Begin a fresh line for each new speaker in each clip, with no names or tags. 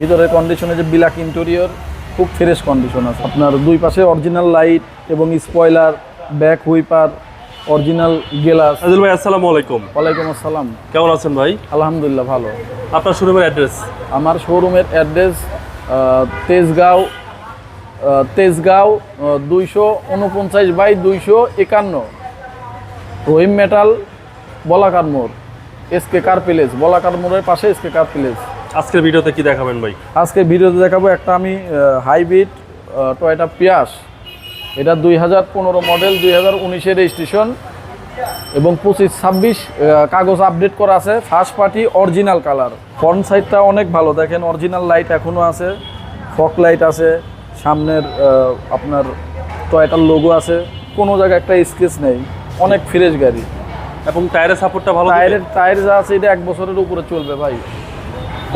ভিতরের কন্ডিশনে যে বিলাক ইন্টেরিয়র খুব ফ্রেশ কন্ডিশন আছে। আপনার দুই পাশে অরিজিনাল লাইট এবং spoiler back wiper original glass
Adil ভাই আসসালামু আলাইকুম।
ওয়ালাইকুম আসসালাম।
কেমন আছেন ভাই?
আলহামদুলিল্লাহ ভালো।
আপনার শোরুমের অ্যাড্রেস
আমার শোরুমের অ্যাড্রেস তেজগাঁও তেজগাঁও দুইশো উনপঞ্চাশ বাই দুইশো একান্ন। রহিম মেটাল বলাকার মোড় এসকে কার প্লেস বলাকার মোড়ের পাশে এসকে কার প্লেস
আজকের ভিডিওতে কি দেখাবেন ভাই?
আজকে ভিডিওতে দেখাবো একটা আমি হাইব্রিড টয়টা পিয়াস। এটা দুই হাজার পনেরো মডেল দুই হাজার উনিশের রেজিস্ট্রেশন এবং পঁচিশ ছাব্বিশ কাগজ আপডেট করা আছে। First party original colour front সাইডটা অনেক ভালো। দেখেন অরিজিনাল লাইট এখনও আছে। ফক লাইট আছে। সামনের আপনার টয়টার লোগো আছে। কোনো জায়গায় একটা স্কেচ নেই। অনেক ফ্রেশ গাড়ি।
এবং টায়ারের সাপোর্টটা ভালো
টায়ারের টায়ার যা আছে এটা এক বছরের উপরে চলবে ভাই।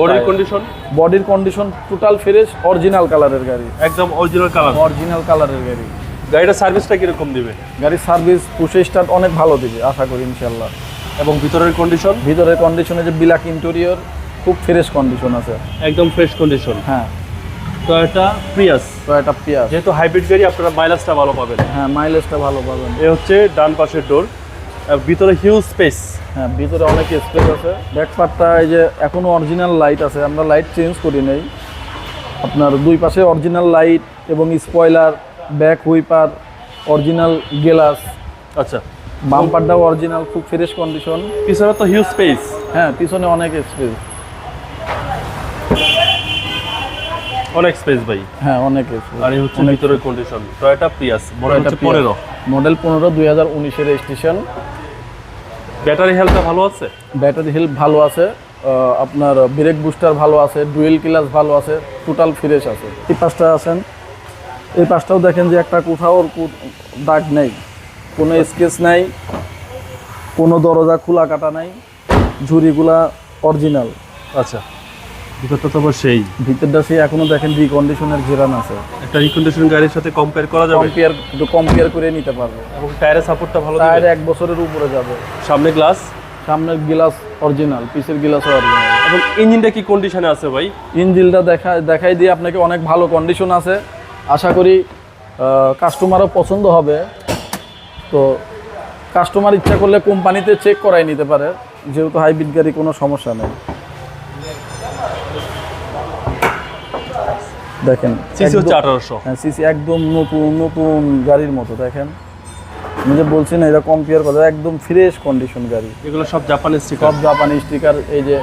বডির কন্ডিশন
বডির কন্ডিশন টোটাল ফ্রেশ অরিজিনাল কালারের গাড়ি।
একদম অরিজিনাল কালার
অরিজিনাল কালারের গাড়ি।
গাড়িটার সার্ভিসটা কীরকম দিবে?
গাড়ির সার্ভিস পুষে স্টার্ট অনেক ভালো দিবে আশা করি ইনশাল্লাহ
এবং ভিতরের কন্ডিশন
ভিতরের কন্ডিশনে যে বিলাক ইন্টেরিয়র খুব ফ্রেশ কন্ডিশন আছে।
একদম ফ্রেশ কন্ডিশন
হ্যাঁ।
এটা প্রিয়াস
তো এটা পিয়াস
যেহেতু হাইব্রিড গাড়ি আপনারা মাইলেজটা ভালো পাবেন।
হ্যাঁ মাইলেজটা ভালো পাবেন।
এ হচ্ছে ডান পাশের ডোর ভিতরে হিউজ স্পেস
হ্যাঁ ভিতরে অনেক স্পেস আছে। ব্যাক ব্যাকপারটা এই যে এখনও অরিজিনাল লাইট আছে আমরা লাইট চেঞ্জ করি নেই। আপনার দুই পাশে অরিজিনাল লাইট এবং স্পয়লার ব্যাক হুইপার অরিজিনাল গেলাস
আচ্ছা।
বাম বাম্পারটাও অরিজিনাল খুব ফ্রেশ কন্ডিশন
পিছনে তো হিউজ স্পেস
হ্যাঁ পিছনে অনেক স্পেস
অনেক স্পেস ভাই।
হ্যাঁ অনেক স্পেস
আর এই হচ্ছে ভিতরের কন্ডিশন টয়োটা প্রিয়াস মডেল হচ্ছে পনেরো।
মডেল পনেরো দুই হাজার উনিশের রেজিস্ট্রেশন
ব্যাটারি হেলথটা ভালো আছে?
ব্যাটারি হেলথ ভালো আছে আপনার ব্রেক বুস্টার ভালো আছে ডুয়েল ক্লাস ভালো আছে টোটাল ফ্রেশ আছে। এই পাশটা আছেন এই পাশটাও দেখেন যে একটা কোথাও ওর দাগ নেই কোনো স্কেচ নাই কোনো দরজা খোলা কাটা নাই ঝুড়িগুলা অরিজিনাল
আচ্ছা। ভিতরটা তো আবার সেই।
ভিতরটা সে এখনও দেখেন রিকন্ডিশনের জেরান আছে।
একটা রিকন্ডিশন গাড়ির সাথে কম্পেয়ার করা যাবে?
কম্পেয়ার একটু কম্পেয়ার করে নিতে পারবে।
এবং টায়ারের সাপোর্টটা ভালো
টায়ার এক বছরের উপরে যাবে।
সামনে গ্লাস
সামনের গ্লাস অরিজিনাল পিসের গ্লাসও অরিজিনাল
এবং ইঞ্জিনটা কি কন্ডিশনে আছে ভাই?
ইঞ্জিলটা দেখা দেখাই দিয়ে আপনাকে অনেক ভালো কন্ডিশন আছে। আশা করি কাস্টমারও পছন্দ হবে। তো কাস্টমার ইচ্ছা করলে কোম্পানিতে চেক করাই নিতে পারে। যেহেতু হাইব্রিড গাড়ি কোনো সমস্যা নেই। দেখেন
সিসি হচ্ছে আঠারোশো।
হ্যাঁ সিসি একদম নতুন নতুন গাড়ির মতো দেখেন। আমি যে বলছি না এটা কম্পেয়ার করা একদম ফ্রেশ কন্ডিশন গাড়ি।
এগুলো সব জাপানি স্টিকার
সব জাপানি স্টিকার এই যে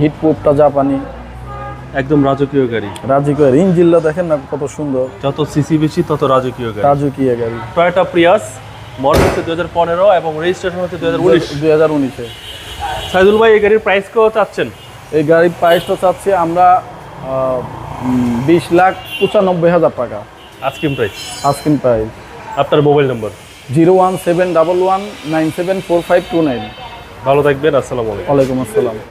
হিট প্রুফটা জাপানি।
একদম রাজকীয় গাড়ি।
রাজকীয় ইঞ্জিনটা দেখেন না কত সুন্দর।
যত সিসি বেশি তত রাজকীয় গাড়ি।
রাজকীয় গাড়ি।
টয়োটা প্রিয়াস মডেল হচ্ছে দু হাজার পনেরো এবং রেজিস্ট্রেশন হচ্ছে দু হাজার উনিশ।
দুই হাজার উনিশে।
সাইদুল ভাই এই গাড়ির প্রাইস কেউ চাচ্ছেন?
এই গাড়ির প্রাইসটা চাচ্ছি আমরা বিশ লাখ পঁচানব্বই হাজার টাকা।
আজকিম প্রাইস
আজকিম প্রাইস
আপনার mobile number
zero one seven double one nine seven four five two nine.
ভালো থাকবেন আসসালামু আলাইকুম।
ওয়ালাইকুম আসসালাম।